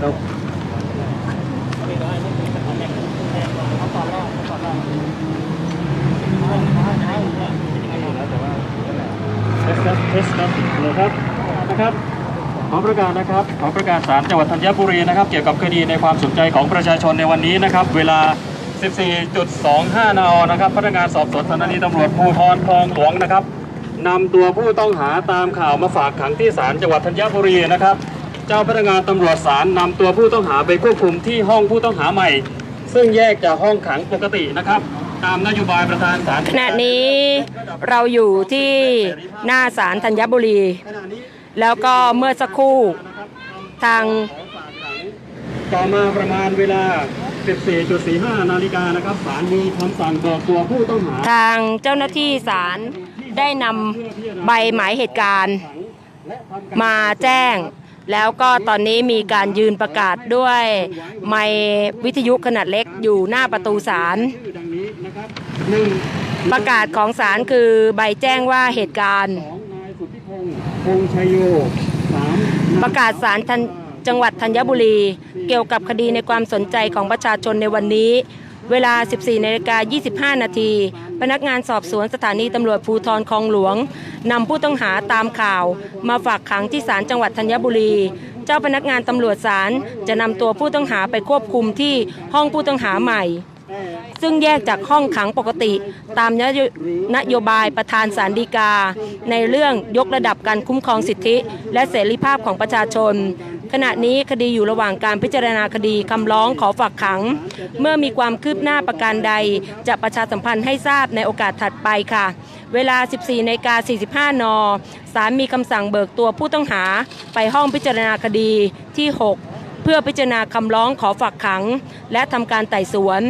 เราเทสครับเทสครับเลยครับนะครับ ขอประกาศนะครับ ขอประกาศศาลจังหวัดธัญบุรีนะครับ เกี่ยวกับคดีในความสนใจของประชาชนในวันนี้นะครับ เวลา 14.25 น นะครับ พนักงานสอบสวนสถานีตำรวจภูธรคลองหลวงนะครับนำตัวผู้ต้องหาตามข่าวมาฝากขังที่ศาลจังหวัดธัญบุรีนะครับ เจ้าพนักงานตำรวจศาลนำตัวผู้ต้องหาไปควบคุมที่ห้องผู้ต้องหาใหม่ ซึ่งแยกจากห้องขังปกตินะครับ ตามนโยบายประธานศาลขณะนี้เราอยู่ที่หน้าศาลธัญบุรีขณะนี้แล้วก็เมื่อสักครู่ทางต่อมาประมาณเวลา 14.45 นาฬิกานะครับศาลมีคำสั่งเบิกตัวผู้ต้องหา ทางเจ้าหน้าที่ศาลได้นำใบหมายเหตุการณ์ มาแจ้ง แล้วก็ตอนนี้มีการยืนประกาศด้วยไมค์วิทยุขนาดเล็กอยู่หน้าประตูศาลประกาศของศาลคือใบแจ้งว่าเหตุการณ์สองนายสุธิพงศ์พงชยโยประกาศศาลจังหวัดธัญบุรี เกี่ยวกับคดีในความสนใจของประชาชนในวันนี้ เวลา 14นาฬิกา25 นาที พนักงานสอบสวนสถานีตำรวจภูธรคลองหลวงนำผู้ต้องหาตามข่าว มาฝากขังที่ศาลจังหวัดธัญบุรี เจ้าพนักงานตำรวจศาลจะนำตัวผู้ต้องหาไปควบคุมที่ห้องผู้ต้องหาใหม่ ซึ่งแยกจากห้องขังปกติ ตามนโยนโยบายประธานสารดีกา ในเรื่องยกระดับการคุ้มครองสิทธิ และเสรีภาพของประชาชน ขณะนี้คดีอยู่ระหว่างการพิจารณาคดีคำร้องขอฝากขัง เมื่อมีความคืบหน้าประการใด จะประชาสัมพันธ์ให้ทราบในโอกาสถัดไปค่ะ เวลา 14นกา45 น ศาลมีคำสั่งเบิกตัวผู้ต้องหาไปห้องพิจารณาคดีที่ 6 เพื่อพิจารณาคำร้องขอฝากขัง และทำการไต่สวน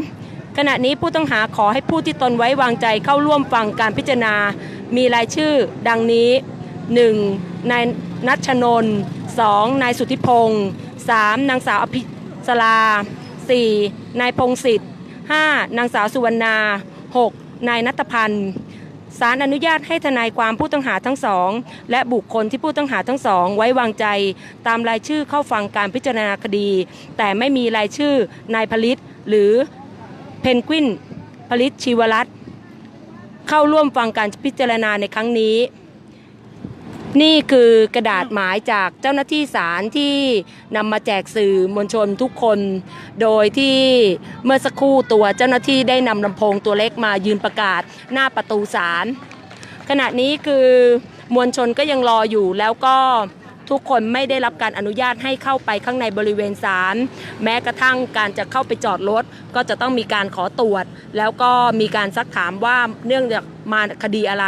ขณะนี้ผู้ต้องหาขอให้ผู้ที่ตนไว้วางใจเข้าร่วมฟังการพิจารณา มีรายชื่อดังนี้ 1. นายนัชนนท์ 2. นายสุทธิพงศ์ 3. นางสาวอภิสรา 4. นายพงศิษฐ์ 5. นางสาวสุวรรณา 6. นายนัทพันธ์ศาลอนุญาตให้ทนายความผู้ต้องหาทั้งสอง และบุคคลที่ผู้ต้องหาทั้งสอง ไว้วางใจ ตามรายชื่อเข้าฟังการพิจารณาคดี แต่ไม่มีรายชื่อนายผลิตหรือเพนกวินผลิตชีวรัตน์เข้าร่วมฟังการพิจารณาในครั้งนี้ นี่คือกระดาษหมายจากเจ้าหน้าที่ศาลที่นำมาแจกสื่อมวลชนทุกคน โดยที่เมื่อสักครู่ตัวเจ้าหน้าที่ได้นำลำโพงตัวเล็กมายืนประกาศหน้าประตูศาลขณะนี้คือมวลชนก็ยังรออยู่แล้วก็ทุกคนไม่ได้รับการอนุญาตให้เข้าไปข้างในบริเวณศาลแม้กระทั่งการจะเข้าไปจอดรถก็จะต้องมีการขอตรวจ แล้วก็มีการซักถามว่าเนื่องจากมาคดีอะไร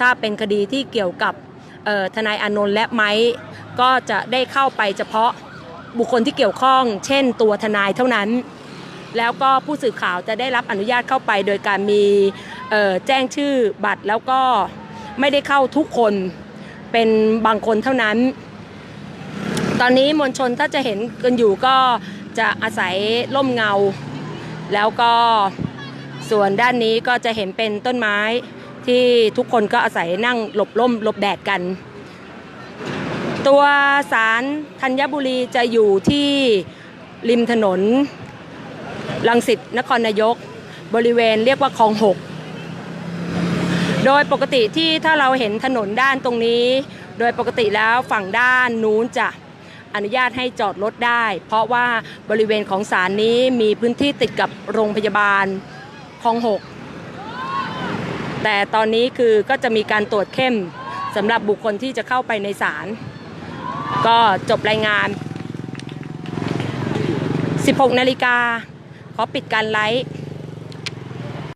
ถ้าเป็นคดีที่เกี่ยวกับ ทนายอานนท์และไม้ก็จะได้เข้าไปเฉพาะบุคคลที่เกี่ยวข้อง เช่น ตัวทนายเท่านั้น แล้วก็ผู้สื่อข่าวจะได้รับอนุญาตเข้าไป โดยการมีแจ้งชื่อบัตรแล้วก็ไม่ได้เข้าทุกคนเป็นบางคนเท่านั้น ตอนนี้มวลชนถ้าจะเห็นกันอยู่ก็จะอาศัยร่มเงา แล้วก็ส่วนด้านนี้ก็จะเห็นเป็นต้นไม้ ที่ทุกคนก็อาศัยนั่งหลบร่มหลบแดดกัน ตัวศาลธัญบุรีจะอยู่ที่ริมถนนลังสิตนครนายก บริเวณเรียกว่าคลองหกโดยปกติที่ถ้าเราเห็นถนนด้านตรงนี้ โดยปกติแล้วฝั่งด้านนู้นจะอนุญาตให้จอดรถได้ เพราะว่าบริเวณของศาลนี้มีพื้นที่ติดกับโรงพยาบาลคลองหก แต่ตอนนี้คือก็จะมีการตรวจเข้มสำหรับบุคคลที่จะเข้าไปในศาลก็จบรายงาน 16 นาฬิกาขอปิดการไลฟ์